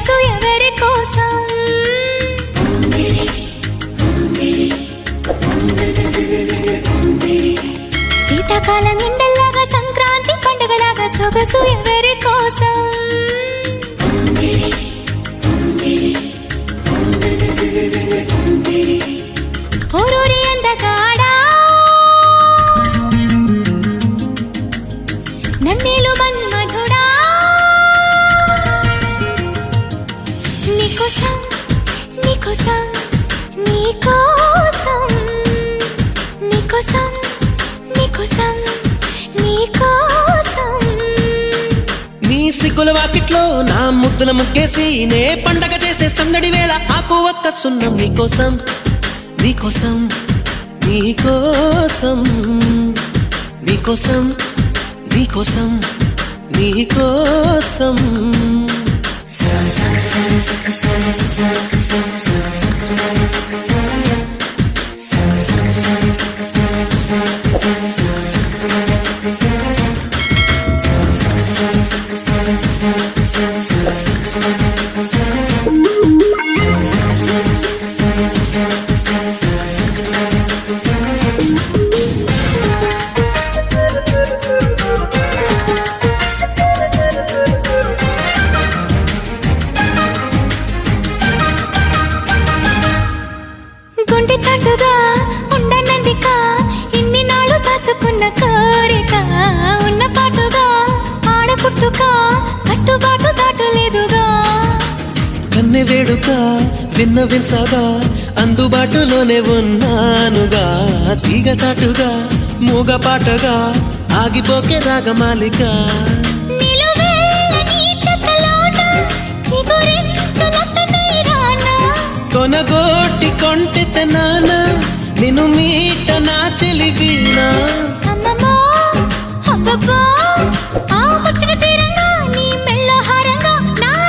సొగసు ఎవరి కోసం? శీతాకాల నిండల్లాగా సంక్రాంతి పండుగలాగా సొగసు ఎవరి కోసం? ఓరూరి అందగాడా నన్నేలు నీకోసం నీకోసం నీకోసం నీకోసం నీకోసం నీ సిగ్గుల వాకిట్లో నా ముద్దుల ముగ్గేసి నే పండగ చేసే సందడి వేళ ఆకు ఒక్క సున్నం నీకోసం నీకోసం నీకోసం నీకోసం నీకోసం నీకోసం Thank you. కన్నె వేడుక విన్న విన్సగా అందుబాటులోనే ఉన్నానుగా. తీగ చాటుగా మూగ పాటగా ఆగిపోకే రాగమాలిక. నీ కొనగోటి కొంటె నాన్న నిన్ను మీట